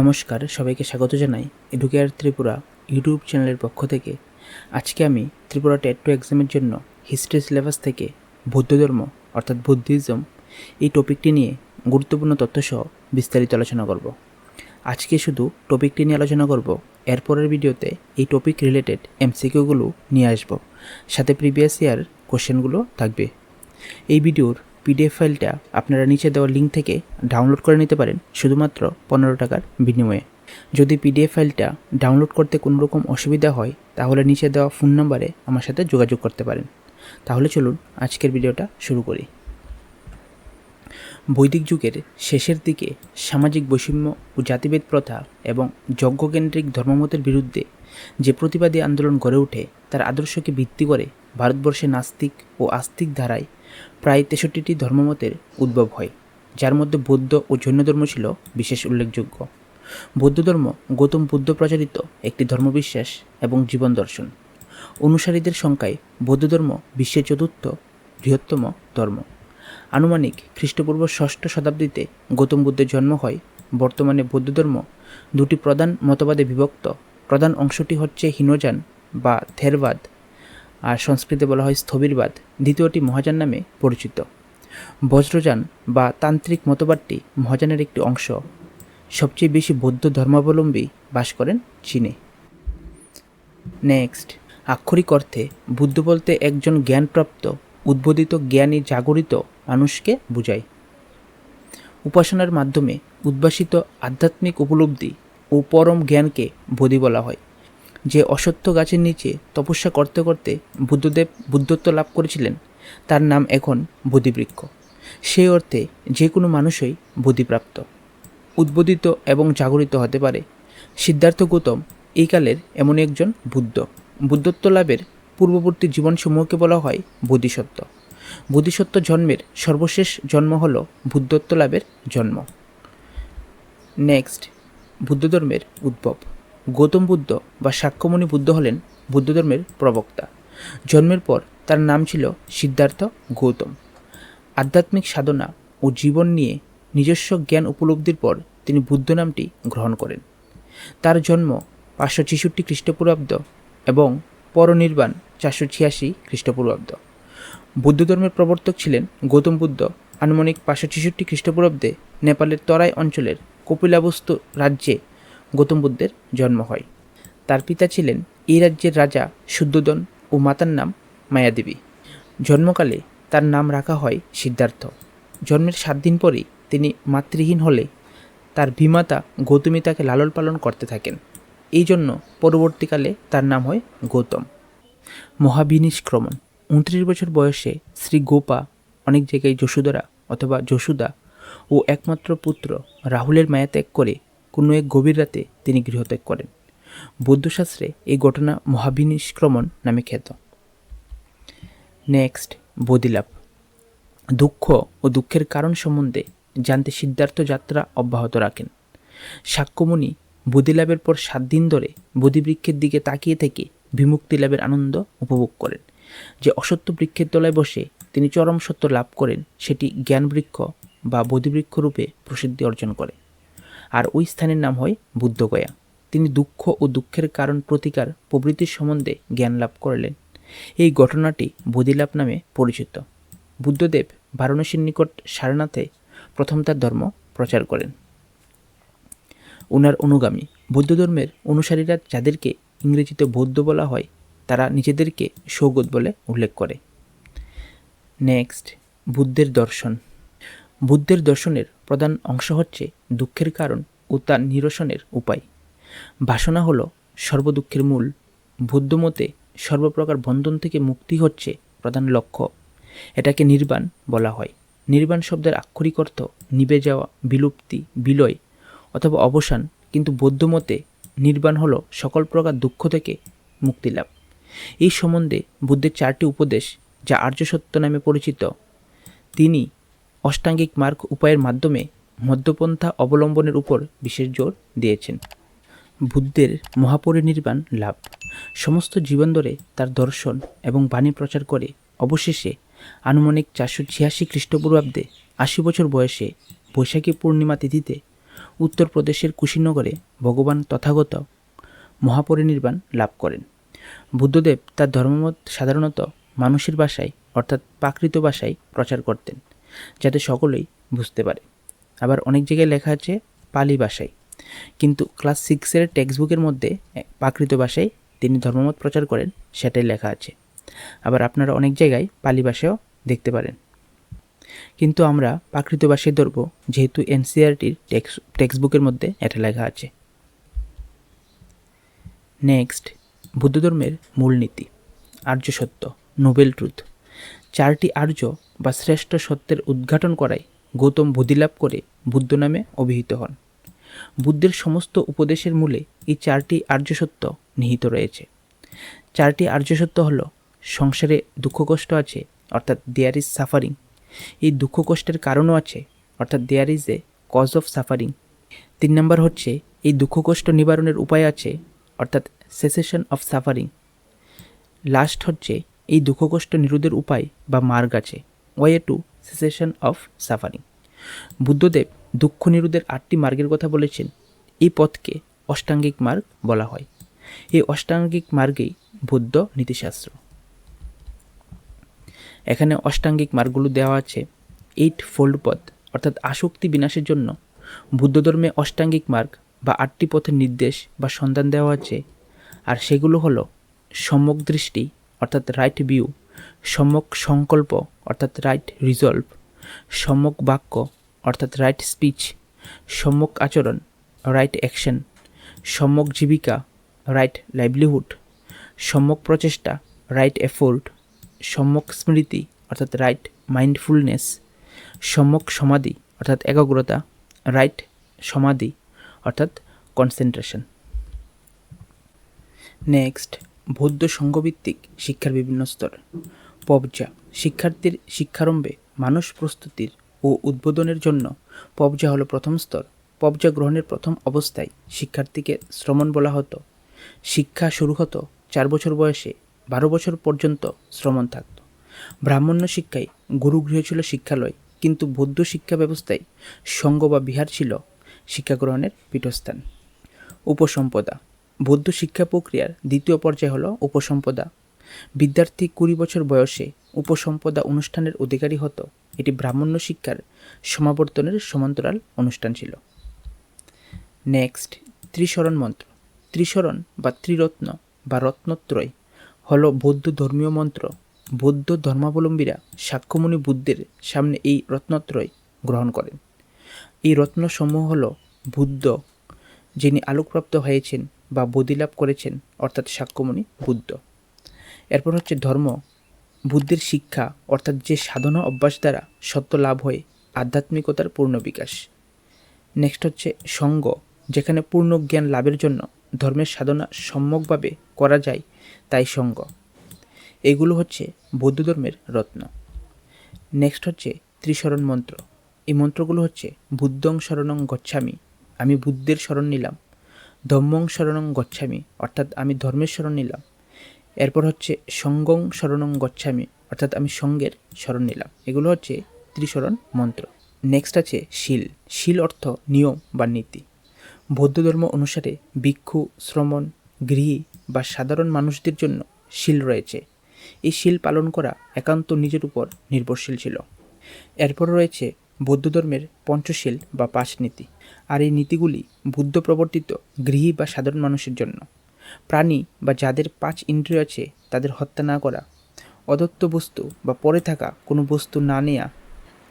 নমস্কার, সবাইকে স্বাগত জানাই এডুকেয়ার ত্রিপুরা ইউটিউব চ্যানেলের পক্ষ থেকে। আজকে আমি ত্রিপুরা টেট টু এক্সামের জন্য হিস্ট্রি সিলেবাস থেকে বৌদ্ধ ধর্ম অর্থাৎ বুদ্ধিজম, এই টপিকটি নিয়ে গুরুত্বপূর্ণ তথ্যসহ বিস্তারিত আলোচনা করব। আজকে শুধু টপিকটি নিয়ে আলোচনা করব, এরপরের ভিডিওতে এই টপিক রিলেটেড এমসিকিউগুলো নিয়ে আসব। সাথে প্রিভিয়াস ইয়ার কোশ্চেনগুলো থাকবে। এই ভিডিওর পিডিএফ ফাইলটা আপনারা নিচে দেওয়া লিঙ্ক থেকে ডাউনলোড করে নিতে পারেন, শুধুমাত্র পনেরো টাকার বিনিময়ে। যদি পিডিএফ ফাইলটা ডাউনলোড করতে কোনো রকম অসুবিধা হয়, তাহলে নিচে দেওয়া ফোন নাম্বারে আমার সাথে যোগাযোগ করতে পারেন। তাহলে চলুন আজকের ভিডিওটা শুরু করি। বৈদিক যুগের শেষের দিকে সামাজিক বৈষম্য ও জাতিভেদ প্রথা এবং যজ্ঞকেন্দ্রিক ধর্মমতের বিরুদ্ধে যে প্রতিবাদী আন্দোলন গড়ে ওঠে, তার আদর্শকে ভিত্তি করে ভারতবর্ষে নাস্তিক ও আস্তিক ধারায় প্রায় তেষট্টিটি ধর্মমতের উদ্ভব হয়, যার মধ্যে বৌদ্ধ ও জৈন ধর্ম ছিল বিশেষ উল্লেখযোগ্য। বৌদ্ধ ধর্ম গৌতম বুদ্ধ প্রচারিত একটি ধর্মবিশ্বাস এবং জীবন দর্শন। অনুসারীদের সংখ্যায় বৌদ্ধ ধর্ম বিশ্বের চতুর্থ বৃহত্তম ধর্ম। আনুমানিক খ্রিস্টপূর্ব ষষ্ঠ শতাব্দীতে গৌতম বুদ্ধের জন্ম হয়। বর্তমানে বৌদ্ধ ধর্ম দুটি প্রধান মতবাদে বিভক্ত। প্রধান অংশটি হচ্ছে হীনযান বা থেরবাদ। আর সংস্কৃতে বলা হয় স্থবিরবাদ, দ্বিতীয়টি মহাযান নামে পরিচিত। বজ্রযান বা তান্ত্রিক মতবাদটি মহাযানের একটি অংশ। সবচেয়ে বেশি বৌদ্ধ ধর্মাবলম্বী বাস করেন চীনে। নেক্সট, আক্ষরিক অর্থে বুদ্ধ বলতে একজন জ্ঞানপ্রাপ্ত, উদ্বোধিত, জ্ঞানী, জাগরিত মানুষকে বোঝায়। উপাসনার মাধ্যমে উদ্ভাসিত আধ্যাত্মিক উপলব্ধি ও পরম জ্ঞানকে বোধি বলা হয়। যে অসত্য গাছের নিচে তপস্যা করতে করতে বুদ্ধদেব বুদ্ধত্ব লাভ করেছিলেন, তার নাম এখন বোধিবৃক্ষ সেই অর্থে যে কোনো মানুষই বোধিপ্রাপ্ত উদ্বোধিত এবং জাগরিত হতে পারে সিদ্ধার্থ গৌতম, এই কালের এমন একজন বুদ্ধ। বুদ্ধত্ব লাভের পূর্ববর্তী জীবনসমূহকে বলা হয় বোধিসত্ত্ব বোধিসত্ত্ব জন্মের সর্বশেষ জন্ম হল বুদ্ধত্ব লাভের জন্ম। নেক্সট বুদ্ধ ধর্মের উদ্ভব। গৌতম বুদ্ধ বা সাক্ষ্যমণি বুদ্ধ হলেন বুদ্ধ ধর্মের প্রবক্তা। জন্মের পর তার নাম ছিল সিদ্ধার্থ গৌতম। আধ্যাত্মিক সাধনা ও জীবন নিয়ে নিজস্ব জ্ঞান উপলব্ধির পর তিনি বুদ্ধ নামটি গ্রহণ করেন। তার জন্ম পাঁচশো ছেষট্টি খ্রিস্টপূর্বাব্দ এবং পরনির্বাণ চারশো ছিয়াশি খ্রিস্টপূর্বাব্দ। বৌদ্ধ ধর্মের প্রবর্তক ছিলেন গৌতম বুদ্ধ আনুমানিক পাঁচশো ছেষট্টি খ্রিস্টপূর্বাব্দে নেপালের তরাই অঞ্চলের কপিলাবস্তু রাজ্যে গৌতম বুদ্ধের জন্ম হয়। তার পিতা ছিলেন এই রাজ্যের রাজা শুদ্ধোদন ও মাতার নাম মায়াদেবী। জন্মকালে তার নাম রাখা হয় সিদ্ধার্থ। জন্মের সাত দিন পরেই তিনি মাতৃহীন হলে তার বিমাতা গৌতমী তাকে লালন পালন করতে থাকেন। এই জন্য পরবর্তীকালে তার নাম হয় গৌতম। মহাবিনিষ্ক্রমণ। উনত্রিশ বছর বয়সে শ্রী গোপা অনেক জায়গায় যশোদরা অথবা যশোদা ও একমাত্র পুত্র রাহুলের মায়া ত্যাগ করে কোনো এক গভীর রাতে তিনি গৃহত্যাগ করেন। বৌদ্ধশাস্ত্রে এই ঘটনা মহাবিনিষ্ক্রমণ নামে খ্যাত। নেক্সট বোধিলাভ দুঃখ ও দুঃখের কারণ সম্বন্ধে জানতে সিদ্ধার্থ যাত্রা অব্যাহত রাখেন। সাক্ষ্যমণি বোধিলাভের পর সাত দিন ধরে বোধিবৃক্ষের দিকে তাকিয়ে থেকে বিমুক্তি লাভের আনন্দ উপভোগ করেন। যে অসত্য বৃক্ষের তলায় বসে তিনি চরম সত্য লাভ করেন, সেটি জ্ঞানবৃক্ষ বা বোধিবৃক্ষ রূপে প্রসিদ্ধি অর্জন করে আর ওই স্থানের নাম হয় বুদ্ধগয়া। তিনি দুঃখ ও দুঃখের কারণ প্রতিকার প্রভৃতির সম্বন্ধে জ্ঞান লাভ করলেন। এই ঘটনাটি বোধিলাভ নামে পরিচিত। বুদ্ধদেব বারাণসীর নিকট সারনাথে প্রথম তার ধর্ম প্রচার করেন। ওনার অনুগামী বৌদ্ধ ধর্মের অনুসারীরা যাদেরকে ইংরেজিতে বৌদ্ধ বলা হয়, তারা নিজেদেরকে সৌগত বলে উল্লেখ করে। নেক্সট, বুদ্ধের দর্শন। বুদ্ধের দর্শনের প্রধান অংশ হচ্ছে দুঃখের কারণ ও তার নিরসনের উপায়। বাসনা হল সর্বদুঃখের মূল। বুদ্ধমতে সর্বপ্রকার বন্ধন থেকে মুক্তি হচ্ছে প্রধান লক্ষ্য। এটাকে নির্বাণ বলা হয়। নির্বাণ শব্দের আক্ষরিক অর্থ নিবে যাওয়া, বিলুপ্তি, বিলয় অথবা অবসান। কিন্তু বৌদ্ধমতে নির্বাণ হলো সকল প্রকার দুঃখ থেকে মুক্তি লাভ। এই সম্বন্ধে বুদ্ধের চারটি উপদেশ যা আর্য সত্য নামে পরিচিত। তিনি অষ্টাঙ্গিক মার্গ উপায়ের মাধ্যমে মধ্যপন্থা অবলম্বনের উপর বিশেষ জোর দিয়েছেন। বুদ্ধের মহাপরিনির্বাণ লাভ। সমস্ত জীবন ধরে তার দর্শন এবং বাণী প্রচার করে অবশেষে আনুমানিক চারশো ছিয়াশি খ্রিস্টপূর্বাব্দে আশি বছর বয়সে বৈশাখী পূর্ণিমা তিথিতে উত্তরপ্রদেশের কুশীনগরে ভগবান তথাগত মহাপরিনির্বাণ লাভ করেন। বুদ্ধদেব তার ধর্মমত সাধারণত মানুষের ভাষায় অর্থাৎ প্রাকৃত ভাষায় প্রচার করতেন। যাতে সকলেই বুঝতে পারে। আবার অনেক জায়গায় লেখা আছে পালি ভাষায় কিন্তু ক্লাস সিক্সের টেক্সট বুকের মধ্যে প্রাকৃত ভাষায় তিনি ধর্মমত প্রচার করেন, সেটাই লেখা আছে। আবার আপনারা অনেক জায়গায় পালি ভাষায়ও দেখতে পারেন। কিন্তু আমরা প্রাকৃত ভাষায় ধরব যেহেতু এনসিআরটির টেক্স টেক্সট বুকের মধ্যে এটা লেখা আছে। নেক্সট বুদ্ধ ধর্মের মূলনীতি। আর্য সত্য, নোবেল ট্রুথ। চারটি আর্য বা শ্রেষ্ঠ সত্যের উদ্ঘাটন করায় গৌতম বুদ্ধিলাভ করে বুদ্ধ নামে অভিহিত হন। বুদ্ধের সমস্ত উপদেশের মূলে এই চারটি আর্য সত্য নিহিত রয়েছে। চারটি আর্য সত্য হল, সংসারে দুঃখ কষ্ট আছে, অর্থাৎ দেয়ার ইজ সাফারিং এই দুঃখ কষ্টের কারণও আছে, অর্থাৎ there is a cause of suffering তিন নম্বর হচ্ছে, এই দুঃখ কষ্ট নিবারণের উপায় আছে, অর্থাৎ সেসেশন অফ সাফারিং লাস্ট হচ্ছে এই দুঃখ কষ্ট নিরোধের উপায় বা মার্গ আছে way to cessation of suffering Buddhadev দুঃখ নিরোধের আটটি মার্গের কথা বলেছেন। এই পথকে অষ্টাঙ্গিক মার্গ বলা হয়। এই অষ্টাঙ্গিক মার্গেই বুদ্ধ নীতিশাস্ত্র। এখানে অষ্টাঙ্গিক মার্গগুলো দেওয়া আছে এইট ফোল্ড পথ, অর্থাৎ আসক্তি বিনাশের জন্য। বুদ্ধ ধর্মে অষ্টাঙ্গিক মার্গ বা আটটি পথের নির্দেশ বা সন্ধান দেওয়া আছে। আর সেগুলো হলো সম্যক দৃষ্টি অর্থাৎ রাইট ভিউ সম্যক সংকল্প, অর্থাৎ রাইট রিজলভ সম্যক বাক্য, অর্থাৎ রাইট স্পিচ সম্যক আচরণ রাইট অ্যাকশন সম্যক জীবিকা রাইট লাইভলিহুড সম্যক প্রচেষ্টা রাইট এফোর্ট সম্যক স্মৃতি, অর্থাৎ রাইট মাইন্ডফুলনেস সম্যক সমাধি, অর্থাৎ একাগ্রতা রাইট সমাধি, অর্থাৎ কনসেন্ট্রেশন নেক্সট বৌদ্ধ সংঘভিত্তিক শিক্ষার বিভিন্ন স্তর। পবজা শিক্ষার্থীর শিক্ষারম্ভে মানুষ প্রস্তুতির ও উদ্বোধনের জন্য পবজা হলো প্রথম স্তর। পবজা গ্রহণের প্রথম অবস্থায় শিক্ষার্থীকে শ্রমণ বলা হতো। শিক্ষা শুরু হতো চার বছর বয়সে, বারো বছর পর্যন্ত শ্রমণ থাকত। ব্রাহ্মণ্য শিক্ষায় গুরুগৃহ ছিল শিক্ষালয়, কিন্তু বৌদ্ধ শিক্ষা ব্যবস্থায় সঙ্গ বা বিহার ছিল শিক্ষা গ্রহণের পীঠস্থান। উপসম্পদা বৌদ্ধ শিক্ষা প্রক্রিয়ার দ্বিতীয় পর্যায় হল উপসম্পদা। বিদ্যার্থী কুড়ি বছর বয়সে উপসম্পদা অনুষ্ঠানের অধিকারী হতো। এটি ব্রাহ্মণ্য শিক্ষার সমাবর্তনের সমান্তরাল অনুষ্ঠান ছিল। নেক্সট, ত্রিশরণ মন্ত্র। ত্রিশরণ বা ত্রিরত্ন বা রত্নত্রয় হল বৌদ্ধ ধর্মীয় মন্ত্র। বৌদ্ধ ধর্মাবলম্বীরা সাক্ষ্যমণি বুদ্ধের সামনে এই রত্নত্রয় গ্রহণ করেন। এই রত্নসমূহ হল বুদ্ধ, যিনি আলোকপ্রাপ্ত হয়েছেন বা বোধিলাভ করেছেন, অর্থাৎ সাক্ষ্যমণি বুদ্ধ। এরপর হচ্ছে ধর্ম। বুদ্ধের শিক্ষা, অর্থাৎ যে সাধনা অভ্যাস দ্বারা সত্য লাভ হয়ে, আধ্যাত্মিকতার পূর্ণ বিকাশ। নেক্সট হচ্ছে সঙ্গ, যেখানে পূর্ণ জ্ঞান লাভের জন্য ধর্মের সাধনা সম্যকভাবে করা যায়, তাই সঙ্গ। এগুলো হচ্ছে বৌদ্ধ ধর্মের রত্ন। নেক্সট হচ্ছে ত্রিশরণ মন্ত্র। এই মন্ত্রগুলো হচ্ছে বুদ্ধং শরণং গচ্ছামি, আমি বুদ্ধের শরণ নিলাম ধম্মং শরণং গচ্ছামি, অর্থাৎ আমি ধর্মের শরণ নিলাম। এরপর হচ্ছে সঙ্গং শরণং গচ্ছামি, অর্থাৎ আমি সঙ্গের শরণ নিলাম। এগুলো হচ্ছে ত্রিশরণ মন্ত্র। নেক্সট আছে শিল। শিল অর্থ নিয়ম বা নীতি। বৌদ্ধ ধর্ম অনুসারে ভিক্ষু, শ্রমণ, গৃহী বা সাধারণ মানুষদের জন্য শিল রয়েছে। এই শিল পালন করা একান্ত নিজের উপর নির্ভরশীল ছিল। এরপর রয়েছে বৌদ্ধ ধর্মের পঞ্চশীল বা পাঁচ নীতি আর এই নীতিগুলি বুদ্ধ প্রবর্তিত গৃহী বা সাধারণ মানুষের জন্য। প্রাণী বা যাদের পাঁচ ইন্দ্রিয় আছে, তাদের হত্যা না করা, অদত্ত বস্তু বা পরে থাকা কোনো বস্তু না নেয়া,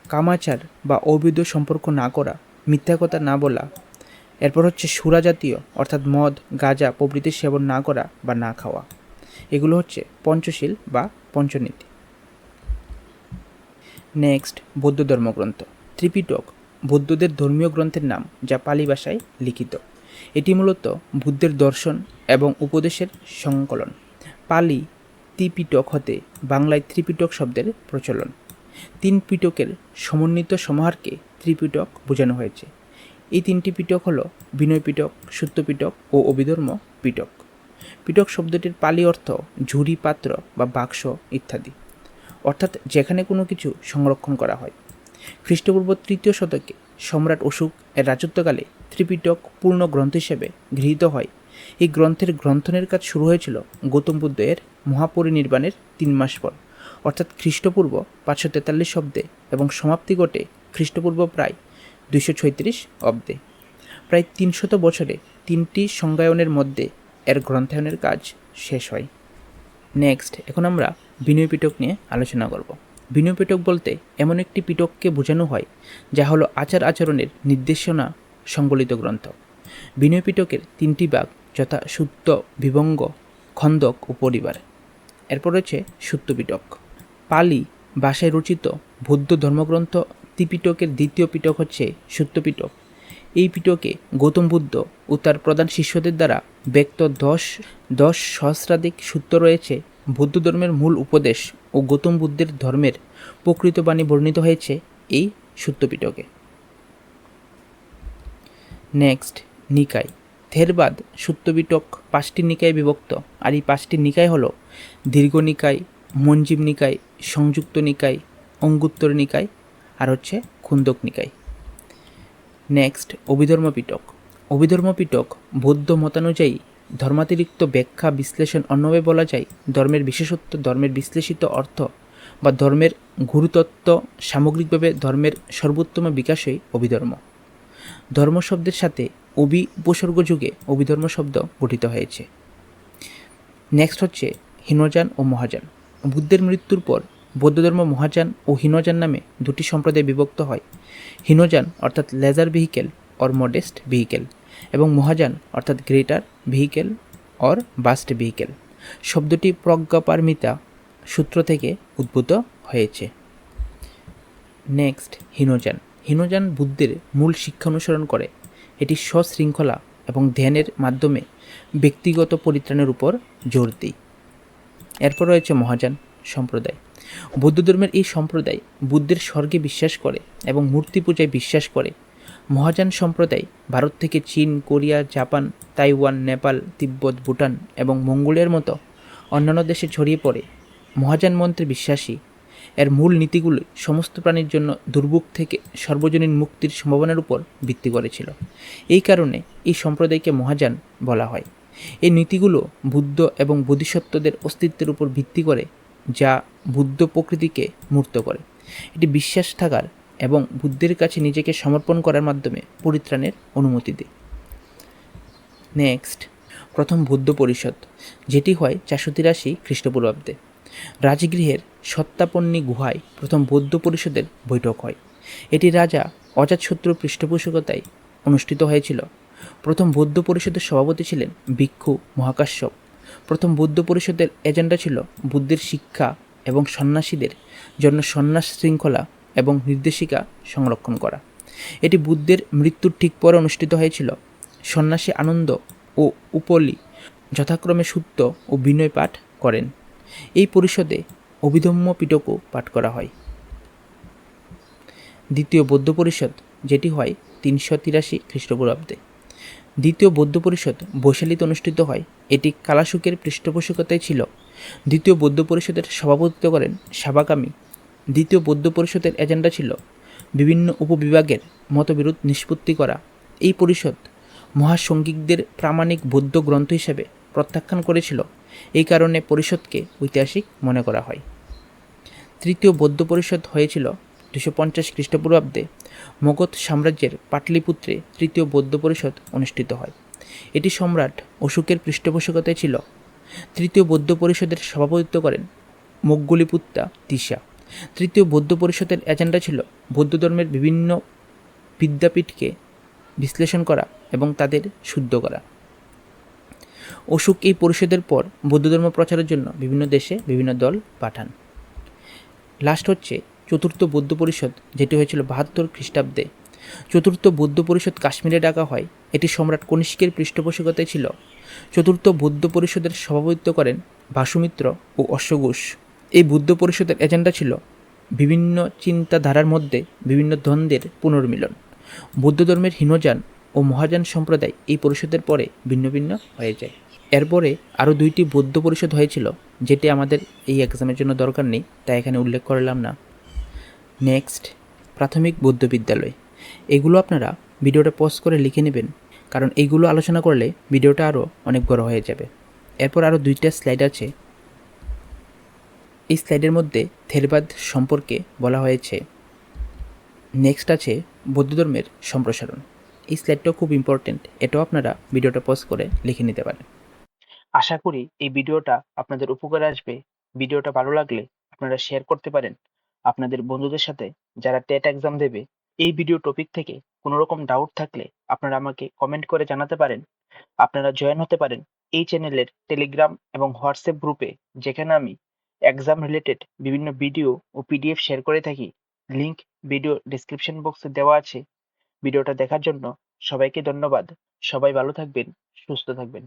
কামাচার বা অবৈধ সম্পর্ক না করা, মিথ্যা কথা না বলা, এরপর হচ্ছে সুরা জাতীয়, অর্থাৎ মদ, গাঁজা প্রভৃতির সেবন না করা বা না খাওয়া। এগুলো হচ্ছে পঞ্চশীল বা পঞ্চনীতি। নেক্সট বৌদ্ধ ধর্মগ্রন্থ। ত্রিপিটক, বৌদ্ধদের ধর্মীয় গ্রন্থের নাম যা পালি ভাষায় লিখিত। এটি মূলত বুদ্ধের দর্শন এবং উপদেশের সংকলন। পালি ত্রিপিটক হতে বাংলায় ত্রিপিটক শব্দের প্রচলন। তিন পিটকের সমন্বিত সমাহারকে ত্রিপিটক বোঝানো হয়েছে। এই তিনটি পিটক হল বিনয় পিটক, সত্য পিটক ও অভিধর্ম পিটক। পিটক শব্দটির পালি অর্থ ঝুড়ি, পাত্র বা বাক্স ইত্যাদি। অর্থাৎ যেখানে কোনো কিছু সংরক্ষণ করা হয়। খ্রিস্টপূর্ব তৃতীয় শতকে সম্রাট অশোক এর রাজত্বকালে ত্রিপিটক পূর্ণ গ্রন্থ হিসেবে গৃহীত হয়। এই গ্রন্থের গ্রন্থনের কাজ শুরু হয়েছিল গৌতম বুদ্ধের মহাপরিনির্বাণের তিন মাস পর। অর্থাৎ খ্রিস্টপূর্ব পাঁচশো তেতাল্লিশ অব্দে এবং সমাপ্তি ঘটে খ্রিস্টপূর্ব প্রায় দুইশো ছয়ত্রিশ অব্দে। প্রায় তিনশত বছরে তিনটি সংজ্ঞায়নের মধ্যে এর গ্রন্থায়নের কাজ শেষ হয়। নেক্সট এখন আমরা বিনয় পিটক নিয়ে আলোচনা করব। বিনয় পিটক বলতে এমন একটি পিটককে বোঝানো হয়, যা হলো আচার আচরণের নির্দেশনা সংবলিত গ্রন্থ। বিনয় পিটকের তিনটি ভাগ যথা সুত্ত বিভঙ্গ খন্দক ও পরিবার। এরপর রয়েছে সুত্ত পিটক পালি ভাষায় রচিত বৌদ্ধ ধর্মগ্রন্থ ত্রিপিটকের দ্বিতীয় পিটক হচ্ছে সুত্ত পিটক এই পিটকে গৌতম বুদ্ধ ও তার প্রধান শিষ্যদের দ্বারা ব্যক্ত দশ দশ সহস্রাধিক সূত্র রয়েছে বৌদ্ধ ধর্মের মূল উপদেশ ও গৌতম বুদ্ধের ধর্মের প্রকৃত বাণী বর্ণিত হয়েছে এই সূত্র পিটকে নেক্সট নিকায় থেরবাদ সূত্রপিটক পাঁচটি নিকায় বিভক্ত আর এই পাঁচটি নিকায় হল দীর্ঘ নিকায়, মঞ্জিম নিকায়, সংযুক্ত নিকায়, অঙ্গুত্তর নিকায় আর হচ্ছে খুন্দক নিকায়। নেক্সট অভিধর্ম পিটক অভিধর্ম পিটক বৌদ্ধ মতানুযায়ী ধর্মাতিরিক্ত ব্যাখ্যা বিশ্লেষণ অন্যভাবে বলা যায় ধর্মের বিশেষত্ব, ধর্মের বিশ্লেষিত অর্থ বা ধর্মের গুরুতত্ত্ব সামগ্রিকভাবে ধর্মের সর্বোত্তম বিকাশই অভিধর্ম। ধর্ম শব্দের সাথে অবি উপসর্গ যুগে অভিধর্ম শব্দ গঠিত হয়েছে। নেক্সট হচ্ছে হীনযান ও মহাযান। বুদ্ধের মৃত্যুর পর বৌদ্ধধর্ম মহাযান ও হীনযান নামে দুটি সম্প্রদায় বিভক্ত হয়। হীনযান অর্থাৎ lesser vehicle or modest vehicle এবং মহাযান, অর্থাৎ greater, vehicle or vast vehicle. শব্দটি প্রজ্ঞাপারমিতা সূত্র থেকে উদ্ভূত হয়েছে। নেক্সট, হীনযান। হীনযান বুদ্ধের মূল শিক্ষা অনুসরণ করে। এটি সশৃঙ্খলা এবং ধ্যানের মাধ্যমে ব্যক্তিগত পরিত্রাণের উপর জোর দেয়। এরপর রয়েছে মহাযান সম্প্রদায়। বৌদ্ধ ধর্মের এই সম্প্রদায় বুদ্ধের স্বর্গে বিশ্বাস করে এবং মূর্তি পূজায় বিশ্বাস করে। মহাযান সম্প্রদায়, ভারত থেকে চীন, Korea, Japan, Taiwan, Nepal, Tibet, Bhutan এবং মঙ্গোলিয়ার মতো অন্যান্য দেশে ছড়িয়ে পড়ে। মহাযান মন্ত্রে বিশ্বাসী। এর মূল নীতিগুলি সমস্ত প্রাণীর জন্য দুর্ভোগ থেকে সর্বজনীন মুক্তির সম্ভাবনার উপর ভিত্তি করেছিল এই কারণে এই সম্প্রদায়কে মহাযান বলা হয়। এই নীতিগুলো বুদ্ধ এবং বোধিসত্ত্বদের অস্তিত্বের উপর ভিত্তি করে যা বুদ্ধ প্রকৃতিকে মূর্ত করে। এটি বিশ্বাস থাকার এবং বুদ্ধের কাছে নিজেকে সমর্পণ করার মাধ্যমে পরিত্রাণের অনুমতি দেয়। নেক্সট প্রথম বৌদ্ধ পরিষদ, যেটি হয় চারশো তিরাশি খ্রিস্টপূর্বাব্দে। রাজগৃহের সত্তাপন্নী গুহায় প্রথম বৌদ্ধ পরিষদের বৈঠক হয়। এটি রাজা অজাতশত্রুর পৃষ্ঠপোষকতায় অনুষ্ঠিত হয়েছিল। প্রথম বৌদ্ধ পরিষদের সভাপতি ছিলেন ভিক্ষু মহাকাশ্যপ। প্রথম বৌদ্ধ পরিষদের এজেন্ডা ছিল বুদ্ধের শিক্ষা এবং সন্ন্যাসীদের জন্য সন্ন্যাস শৃঙ্খলা এবং নির্দেশিকা সংরক্ষণ করা। এটি বুদ্ধের মৃত্যুর ঠিক পরে অনুষ্ঠিত হয়েছিল। সন্ন্যাসী আনন্দ ও উপলি যথাক্রমে সূত্র ও বিনয় পাঠ করেন। এই পরিষদে অভিধম্য পিটকও পাঠ করা হয়। দ্বিতীয় বৌদ্ধ পরিষদ, যেটি হয় তিনশো তিরাশি খ্রিস্টপূর্বাব্দে। দ্বিতীয় বৌদ্ধ পরিষদ, বৈশালীতে অনুষ্ঠিত হয়। এটি কালাশুকের পৃষ্ঠপোষকতায় ছিল। দ্বিতীয় বৌদ্ধ পরিষদের সভাপতিত্ব করেন সাবাকামি দ্বিতীয় বৌদ্ধ পরিষদের এজেন্ডা ছিল বিভিন্ন উপবিভাগের মতবিরোধ নিষ্পত্তি করা। এই পরিষদ মহাসঙ্গিকদের প্রামাণিক বৌদ্ধ গ্রন্থ হিসেবে প্রত্যাখ্যান করেছিল। এই কারণে পরিষদকে ঐতিহাসিক মনে করা হয়। তৃতীয় বৌদ্ধ পরিষদ হয়েছিল দুশো পঞ্চাশ খ্রিস্টপূর্বাব্দে মগধ সাম্রাজ্যের পাটলিপুত্রে তৃতীয় বৌদ্ধ পরিষদ অনুষ্ঠিত হয়। এটি সম্রাট অশোকের পৃষ্ঠপোষকতায় ছিল। তৃতীয় বৌদ্ধ পরিষদের সভাপতিত্ব করেন মগ্গলিপুত্তা তিসা তৃতীয় বৌদ্ধ পরিষদের এজেন্ডা ছিল বৌদ্ধ ধর্মের বিভিন্ন বিদ্যাপীঠকে বিশ্লেষণ করা এবং তাদের শুদ্ধ করা। অশোক এই পরিষদের পর বৌদ্ধধর্ম প্রচারের জন্য বিভিন্ন দেশে বিভিন্ন দল পাঠান। লাস্ট হচ্ছে চতুর্থ বৌদ্ধ পরিষদ, যেটি হয়েছিল বাহাত্তর খ্রিস্টাব্দে। চতুর্থ বৌদ্ধ পরিষদ কাশ্মীরে ডাকা হয়, এটি সম্রাট কনিষ্কের পৃষ্ঠপোষকতায় ছিল। চতুর্থ বৌদ্ধ পরিষদের সভাপতিত্ব করেন বাসুমিত্র ও অশ্বঘোষ। এই বুদ্ধ পরিষদের এজেন্ডা ছিল বিভিন্ন চিন্তাধারার মধ্যে বিভিন্ন দ্বন্দ্বের পুনর্মিলন। বৌদ্ধ ধর্মের হীনযান ও মহাযান সম্প্রদায় এই পরিষদের পরে ভিন্ন ভিন্ন হয়ে যায়। এরপরে আরও দুইটি বৌদ্ধ পরিষদ হয়েছিল, যেটি আমাদের এই এক্সামের জন্য দরকার নেই, তাই এখানে উল্লেখ করলাম না। নেক্সট প্রাথমিক বৌদ্ধ বিদ্যালয়। এগুলো আপনারা ভিডিওটা পজ করে লিখে নেবেন, কারণ এইগুলো আলোচনা করলে ভিডিওটা আরও অনেক বড় হয়ে যাবে। এরপর আরও দুইটা স্লাইড আছে এই স্লাইডের মধ্যে থেরবাদ সম্পর্কে বলা হয়েছে। নেক্সট আছে বৌদ্ধ ধর্মের সম্প্রসারণ। এই স্লাইডটাও খুব ইম্পর্টেন্ট এটাও আপনারা ভিডিওটা পজ করে লিখে নিতে পারেন। আশা করি এই ভিডিওটা আপনাদের উপকারে আসবে। ভিডিওটা ভালো লাগলে আপনারা শেয়ার করতে পারেন। আপনাদের বন্ধুদের সাথে যারা টেট এক্সাম দেবে, এই ভিডিও টপিক থেকে কোনো রকম ডাউট থাকলে আপনারা আমাকে কমেন্ট করে জানাতে পারেন। আপনারা জয়েন হতে পারেন এই চ্যানেলের টেলিগ্রাম এবং হোয়াটসঅ্যাপ গ্রুপে যেখানে আমি এক্সাম রিলেটেড বিভিন্ন ভিডিও ও পিডিএফ শেয়ার করে থাকি। লিংক ভিডিও ডিসক্রিপশন বক্সে দেওয়া আছে। ভিডিওটা দেখার জন্য সবাইকে ধন্যবাদ। সবাই ভালো থাকবেন, সুস্থ থাকবেন।